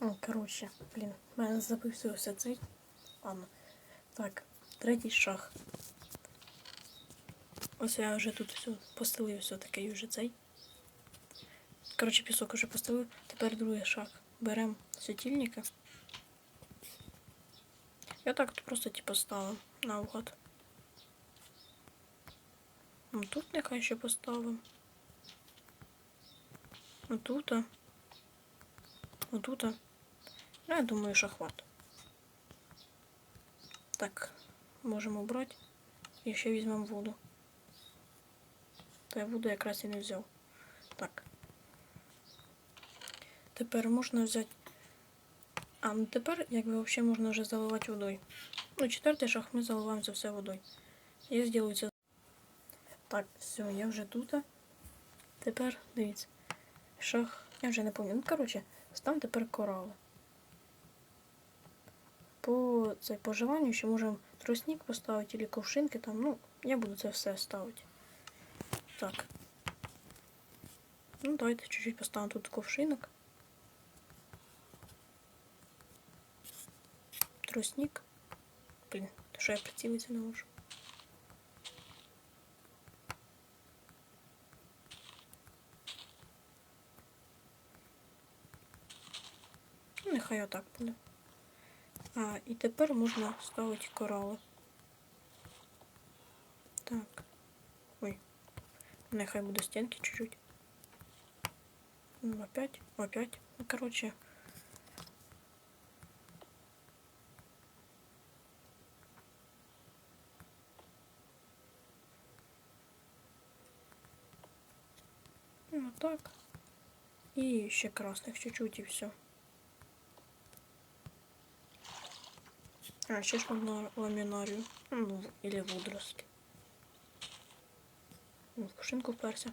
О, коротше, блін, в мене все цей. Ладно. Так, третій шаг. Ось я вже тут все постелив, все таке вже цей. Коротше, пісок уже постелив. Тепер другий шаг. Беремо світильника. Я так от просто типу ставив наугад. Ну тут нехай ще поставимо. Отут. Отут. Ну, я думаю, що хват. Так, можемо брати. І ще візьмемо воду. Та я воду якраз і не взяв. Так. Тепер можна взяти. А, ну тепер, якби взагалі можна вже заливати водою. Ну, четвертий шаг ми заливаємо це все водою. Я зроблю це. Так, все, я вже тут. Тепер дивіться. Шах. Я вже не пам'ятаю. Ну, коротше, став тепер корали. По цей по желанню ще можемо тростник поставити або ковшинки там. Ну, я буду це все ставити. Так. Ну, давайте чуть-чуть поставимо тут ковшинок. Тростник. Блін, то що я прицілитися не можу. Ну, Нехай отак буде. А, і тепер можна ставити корали. Так. Ой. Нехай буде стінки чуть-чуть. Ну, Опять, опять. Ну, короче. Ну, так. И еще красных чуть-чуть и все. А, ще ж можна ламінарію. Ну, или водорослі. Ну, в кушинку вперся.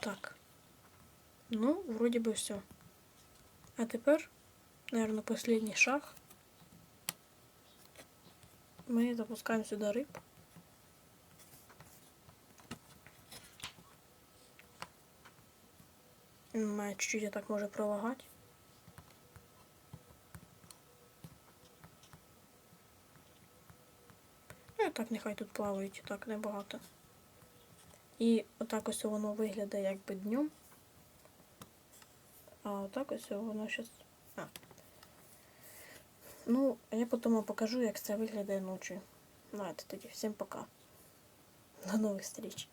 Так. Ну, вроде бы все. А тепер, наверное, последний шаг. Мы запускаем сюда рыб. Має чуть-чуть я так може пролагати. Ну і так нехай тут плавають, так небагато. І отак ось воно виглядає якби днем. А отак ось воно зараз. А. Ну, я потім покажу, як це виглядає ночі. Це тоді всім пока. До нових зустріч.